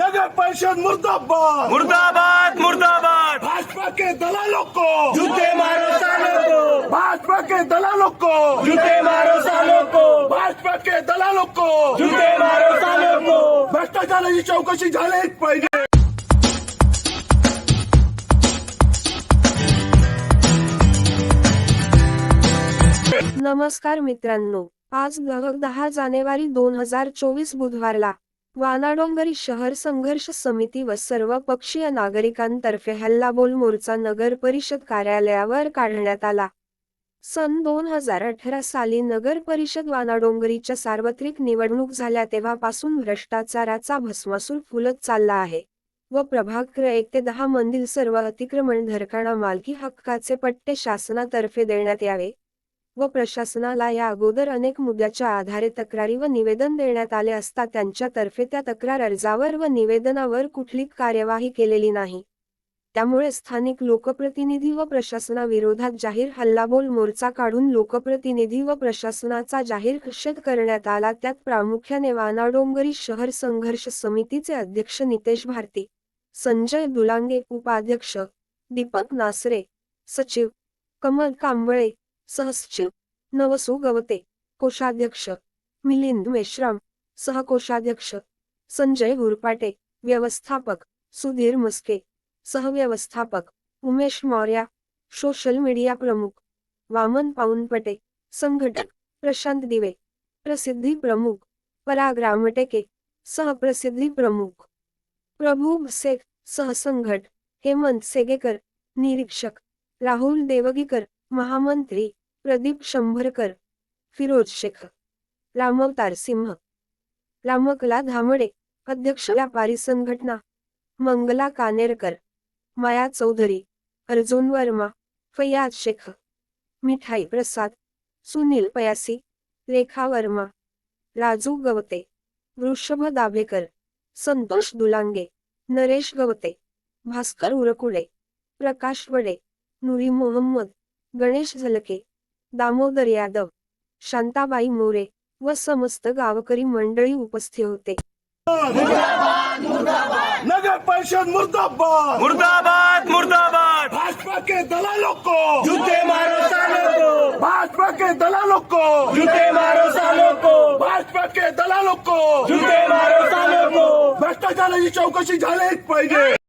नगर परिषद मुर्दाबाद! मुर्दाबाद मुर्दाबाद! भाजपा के दलालों को! जूते मारो सालों को! भाजपा के दलालों को! जूते मारो सालों को! भाजपा के दलालों को! जूते मारो सालों को! भ्रष्टाचाराची चौकशी झालीच पाहिजे नमस्कार मित्रांनो आज दहा जानेवारी दोन हजार चोवीस बुधवारला वानाडोंगरी शहर संघर्ष समिती व सर्व पक्षीय नागरिकांतर्फे हल्लाबोल मोर्चा नगर परिषद कार्यालयावर काढण्यात आला. सन दोन हजार अठरा साली नगर परिषद वानाडोंगरीच्या सार्वत्रिक निवडणूक झाल्या तेव्हापासून भ्रष्टाचाराचा भस्मासूर फुलत चालला आहे व प्रभाग एक ते दहा मधील सर्व अतिक्रमण धरकाणा मालकी हक्काचे पट्टे शासनातर्फे देण्यात यावे. व प्रशासनाला या अगोदर अनेक मुद्द्याच्या आधारे तक्रारी व निवेदन देण्यात आले असता त्यांच्यातर्फे त्या तक्रार अर्जावर व निवेदनावर कुठली कार्यवाही केलेली नाही. त्यामुळे स्थानिक लोकप्रतिनिधी व प्रशासनाविरोधात जाहीर हल्लाबोल मोर्चा काढून लोकप्रतिनिधी व प्रशासनाचा जाहीर निषेध करण्यात आला. त्यात प्रामुख्याने वानाडोंगरी शहर संघर्ष समितीचे अध्यक्ष नितेश भारती संजय दुलांगे उपाध्यक्ष दीपक नासरे सचिव कमल कांबळे सहसचिव नवसू गवते कोषाध्यक्ष मिलिंद मेश्राम सहकोषाध्यक्ष, संजय गुरपाटे, व्यवस्थापक, सुधीर मस्के, सहव्यवस्थापक, उमेश मौर्या, सोशल मीडिया प्रमुख, वामन पाऊनपटे, संघटक, प्रशांत दिवे, प्रसिद्धी प्रमुख पराग रामटेके सहप्रसिद्धी प्रमुख, प्रभू शेख सहसंघट, हेमंत सेगेकर, निरीक्षक, राहुल देवगीकर, महामंत्री प्रदीप शंभरकर फिरोज शेख रामवतार सिंह रामकला धामडे अध्यक्ष व्यापारी संघटना मंगला कानेरकर माया चौधरी अर्जुन वर्मा फैयाज शेख मिठाई प्रसाद सुनील पयासी रेखा वर्मा राजू गवते वृषभ दाभेकर संतोष दुलांगे नरेश गवते भास्कर उरकुडे प्रकाश वडे नुरी मोहम्मद गणेश झलके दामोदर यादव शांताबाई मोरे व समस्त गावकरी मंडळी उपस्थित होते. नगर परिषद मुर्दाबाद. मुर्दाबाद मुर्दाबाद. भाजपा के दलालों को जूते मारो सालों. को भाजपा के दलालों को जूते मारो सालों. को भाजपा के दलालों को जूते मारो सालों. को भ्रष्टाचाराची चौकशी झालीच पाहिजे.